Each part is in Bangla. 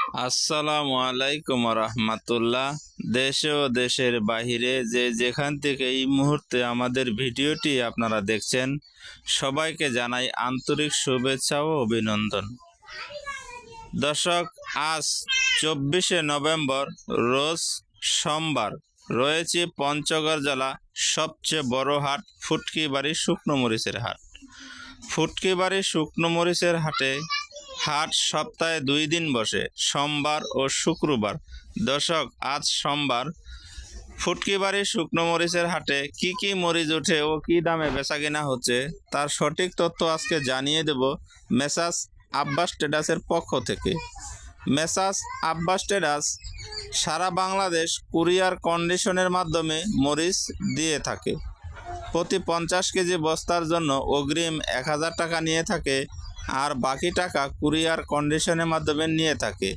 আসসালামু আলাইকুম রহমতুল্লাহ দেশে ও দেশের বাহিরে যে যেখান থেকে এই মুহূর্তে আমাদের ভিডিওটি আপনারা দেখছেন, সবাইকে জানাই আন্তরিক শুভেচ্ছা ও অভিনন্দন। দর্শক, আজ চব্বিশে নভেম্বর, রোজ সোমবার, রয়েছে পঞ্চগড় জেলা সবচেয়ে বড় হাট, ফুটকিবাড়ি শুকনো মরিচের হাট। ফুটকিবাড়ি শুকনো মরিচের হাটে হাট সপ্তাহে দুই দিন বসে, সোমবার ও শুক্রবার। দর্শক, আজ সোমবার। ফুটকিবাড়ি শুকনো মরিচের হাটে কি কি মরিচ ওঠে ও কি দামে বেচা কিনা হচ্ছে, তার সঠিক তথ্য আজকে জানিয়ে দেব মেসাস আব্বাস ট্রেডার্সের পক্ষ থেকে। মেসাস আব্বাস ট্রেডার্স সারা বাংলাদেশ কুরিয়ার কন্ডিশনের মাধ্যমে মরিচ দিয়ে থাকে। প্রতি পঞ্চাশ কেজি বস্তার জন্য অগ্রিম এক হাজার টাকা নিয়ে থাকে আর বাকি টাকা কুরিয়ার কন্ডিশনের মাধ্যমে নিয়ে থাকে।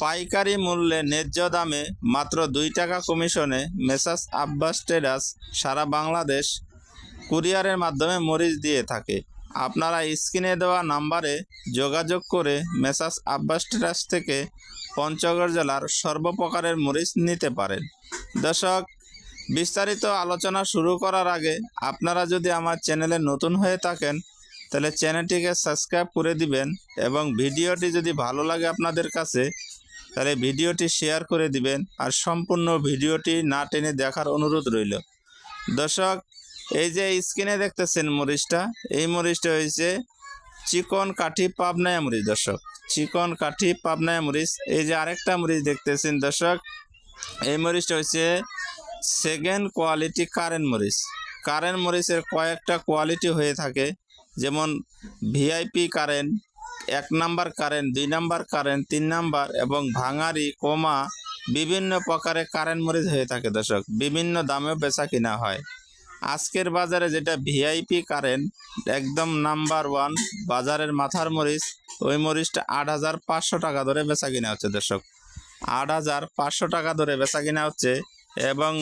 পাইকারি মূল্যে ন্যায্য দামে মাত্র দুই টাকা কমিশনে মেসাস আব্বাস ট্রেডার্স সারা বাংলাদেশ কুরিয়ারের মাধ্যমে মরিচ দিয়ে থাকে। আপনারা স্ক্রিনে দেওয়া নাম্বারে যোগাযোগ করে মেসাস আব্বাস ট্রেডার্স থেকে পঞ্চগড় জেলার সর্বপ্রকারের মরিচ নিতে পারেন। দর্শক, বিস্তারিত আলোচনা শুরু করার আগে আপনারা যদি আমার চ্যানেলে নতুন হয়ে থাকেন তাহলে চ্যানেলটিকে সাবস্ক্রাইব করে দিবেন এবং ভিডিওটি যদি ভালো লাগে আপনাদের কাছে, তাহলে ভিডিওটি শেয়ার করে দিবেন আর সম্পূর্ণ ভিডিওটি না টেনে দেখার অনুরোধ রইল। দর্শক, এই যে স্ক্রিনে দেখতেছেন মরিচটা, এই মরিচটা হয়েছে চিকন কাঠি পাবনায়া মরিচ, দর্শক। চিকন কাঠি পাবনায়া মরিচ, এই যে আরেকটা মরিচ দেখতেছেন দর্শক, এই মরিচটা হচ্ছে সেকেন্ড কোয়ালিটি কারেন্ট মরিচ। কারেন্ট মরিচের কয়েকটা কোয়ালিটি হয়ে থাকে। যেমন ভিআইপি কারেন্ট এক নাম্বার কারেন্ট দুই নাম্বার কারেন্ট তিন নাম্বার এবং ভাঙারি, কমা বিভিন্ন প্রকারে কারেন্ট মরিচ হয়ে থাকে দর্শক, বিভিন্ন দামেও বেচা কিনা হয়। আজকের বাজারে যেটা ভিআইপি কারেন্ট একদম নাম্বার ওয়ান বাজারের মাথার মরিচ, ওই মরিচটা আট হাজার পাঁচশো টাকা ধরে বেচা কিনা হচ্ছে দর্শক। আট হাজার পাঁচশো টাকা ধরে বেচা কিনা হচ্ছে এবং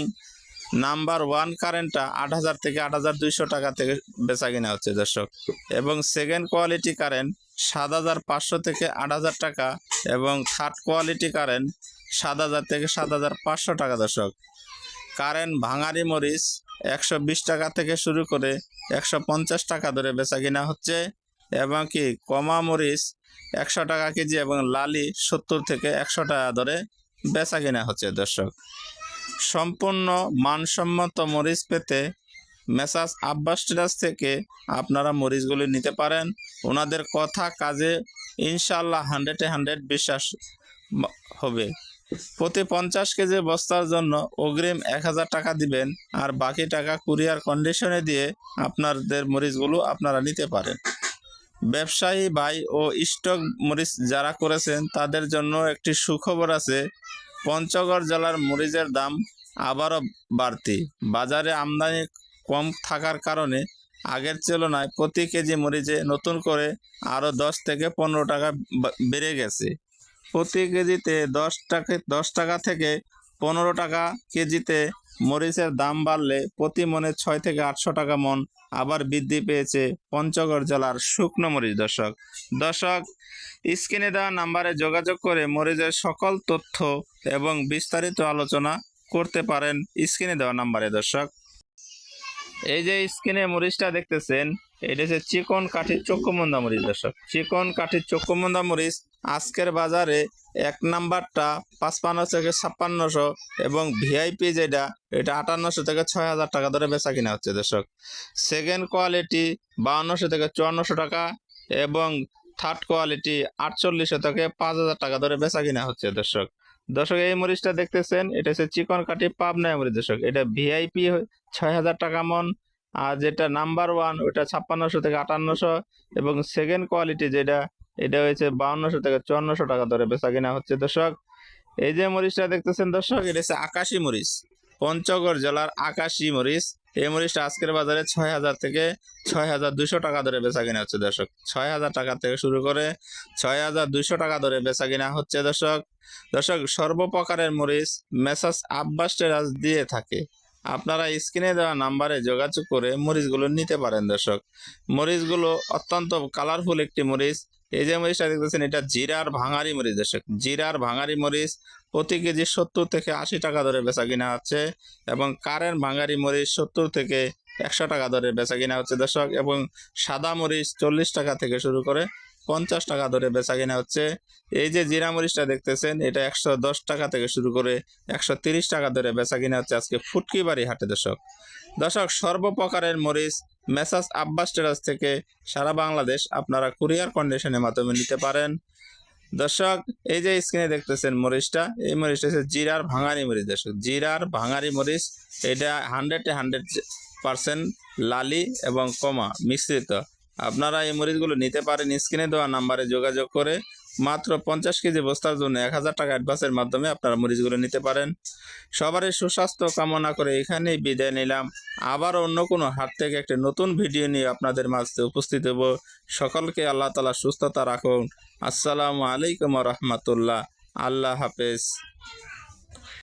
নাম্বার ওয়ান কারেন্টটা আট হাজার থেকে আট হাজার দুইশো টাকা থেকে বেচা কিনা হচ্ছে, দর্শক। এবং সেকেন্ড কোয়ালিটি কারেন্ট সাত হাজার পাঁচশো থেকে আট হাজার টাকা এবং থার্ড কোয়ালিটি কারেন্ট সাত হাজার থেকে সাত হাজার পাঁচশো টাকা, দর্শক। কারেন্ট ভাঙারি মরিচ একশো বিশ টাকা থেকে শুরু করে একশো পঞ্চাশ টাকা ধরে বেচা কিনা হচ্ছে এবং কি কমা মরিচ একশো টাকা কেজি এবং লালি সত্তর থেকে একশো টাকা ধরে বেচা কিনা হচ্ছে, দর্শক। সম্পূর্ণ মানসম্মত মরিচ পেতে মেসাস আব্বাস ট্রেডার্স থেকে আপনারা মরিচগুলি নিতে পারেন। ওনাদের কথা কাজে ইনশাল্লাহ হান্ড্রেডে হান্ড্রেড বিশ্বাস হবে। প্রতি পঞ্চাশ কেজি বস্তার জন্য অগ্রিম এক হাজার টাকা দিবেন আর বাকি টাকা কুরিয়ার কন্ডিশনে দিয়ে আপনাদের মরিচগুলো আপনারা নিতে পারেন। ব্যবসায়ী ভাই ও স্টক মরিচ যারা করেছেন তাদের জন্য একটি সুখবর আছে। পঞ্চগড় জেলার মরিচের দাম আবারও বাড়তি। বাজারে আমদানি কম থাকার কারণে আগের তুলনায় প্রতি কেজি মরিচে নতুন করে আরও দশ থেকে পনেরো টাকা বেড়ে গেছে। প্রতি কেজিতে দশ টাকা দশ টাকা থেকে পনেরো টাকা কেজিতে মরিচের দাম বাড়লে প্রতি মনে ছয় থেকে আটশো টাকা মন আবার বৃদ্ধি পেয়েছে পঞ্চগড় জেলার শুকনো মরিচ দর্শক। দর্শক, স্ক্রিনে দেওয়া নাম্বারে যোগাযোগ করে মরিচের সকল তথ্য এবং বিস্তারিত আলোচনা করতে পারেন স্ক্রিনে দেওয়া নাম্বারে দর্শক। এই যে স্ক্রিনে মরিচটা দেখতেছেন, এটা হচ্ছে চিকন কাঠির চক্ষুমন্দা মরিচ দর্শক। চিকন কাঠির চক্ষুমন্দা মরিচ আজকের বাজারে এক নাম্বারটা পাঁচপান্ন থেকে ছাপ্পান্নশো এবং ভিআইপি যেটা, এটা আটান্নশো থেকে ছয় হাজার টাকা ধরে বেচা কিনা হচ্ছে দর্শক। সেকেন্ড কোয়ালিটি বাউন্নশো থেকে চুয়ান্নশো টাকা এবং থার্ড কোয়ালিটি আটচল্লিশশো থেকে পাঁচ হাজার টাকা ধরে বেচা কিনা হচ্ছে দর্শক। দর্শক, এই মরিচটা দেখতেছেন, এটা হচ্ছে চিকন কাঠি পাবনায় মরিচ দর্শক। এটা ভিআইপি ছয় হাজার টাকা মন, আর যেটা নাম্বার ওয়ান ওটা ছাপ্পান্নশো থেকে আটান্নশো এবং সেকেন্ড কোয়ালিটি যেটা এটা হয়েছে বাউন্নশো থেকে চুয়ান্নশো টাকা ধরে বেচা কিনা হচ্ছে দর্শক। এই যে মরিচটা দেখতেছেন দর্শক, এটা হচ্ছে আকাশি মরিচ, পঞ্চগড় জেলার আকাশি মরিচ। এই মরিচটা আজকের বাজারে ছয় হাজার থেকে ছয় হাজার দুশো টাকা ধরে বেচা কিনা হচ্ছে দর্শক। ছয় হাজার টাকা থেকে শুরু করে ছয় হাজার দুশো টাকা ধরে বেচা কিনা হচ্ছে দর্শক। দর্শক, সর্বপ্রকারের মরিচ মেসাস আব্বাস টেরাস দিয়ে থাকে। আপনারা স্ক্রিনে দেওয়া নাম্বারে যোগাযোগ করে মরিচগুলো নিতে পারেন দর্শক। মরিচগুলো অত্যন্ত কালারফুল একটি মরিচ এই যে মরিচটা দেখতেছেন, এটা জিরার ভাঙারি মরিচ, দর্শক। জিরার ভাঙারি মরিচ প্রতি কেজি সত্তর থেকে আশি টাকা ধরে বেচা কিনা হচ্ছে এবং কারেন্ট ভাঙারি মরিচ সত্তর থেকে একশো টাকা ধরে বেচা কিনা হচ্ছে, দর্শক। এবং সাদা মরিচ চল্লিশ টাকা থেকে শুরু করে পঞ্চাশ টাকা ধরে বেচা কিনা হচ্ছে। এই যে জিরা মরিচটা দেখতেছেন, এটা একশো দশ টাকা থেকে শুরু করে একশো তিরিশ টাকা ধরে বেচা কিনা হচ্ছে আজকে ফুটকি বাড়ি হাটে দর্শক। দর্শক, সর্বপ্রকারের মরিচ, মেসাজ আব্বাস টেরাস থেকে সারা বাংলাদেশ আপনারা কুরিয়ার কন্ডিশনের মাধ্যমে নিতে পারেন। দর্শক, এই যে স্ক্রিনে দেখতেছেন মরিচটা, এই মরিচটা হচ্ছে জিরার ভাঙারি মরিচ দর্শক। জিরার ভাঙারি মরিচ, এটা হান্ড্রেডে হান্ড্রেড পার্সেন্ট লালি এবং কমা মিশ্রিত। আপনারা এই মরিচগুলো নিতে পারেন স্ক্রিনে দেওয়া নাম্বারে যোগাযোগ করে মাত্র পঞ্চাশ কেজি বস্তার জন্য এক হাজার টাকা অ্যাডভান্সের মাধ্যমে আপনারা মরিচগুলো নিতে পারেন। সবারই সুস্বাস্থ্য কামনা করে এখানেই বিদায় নিলাম। আবার অন্য কোনো হাট থেকে একটি নতুন ভিডিও নিয়ে আপনাদের মাঝে উপস্থিত হব। সকলকে আল্লাহ তালা সুস্থতা রাখুন। আসসালামু আলাইকুম রহমতুল্লাহ। আল্লাহ হাফেজ।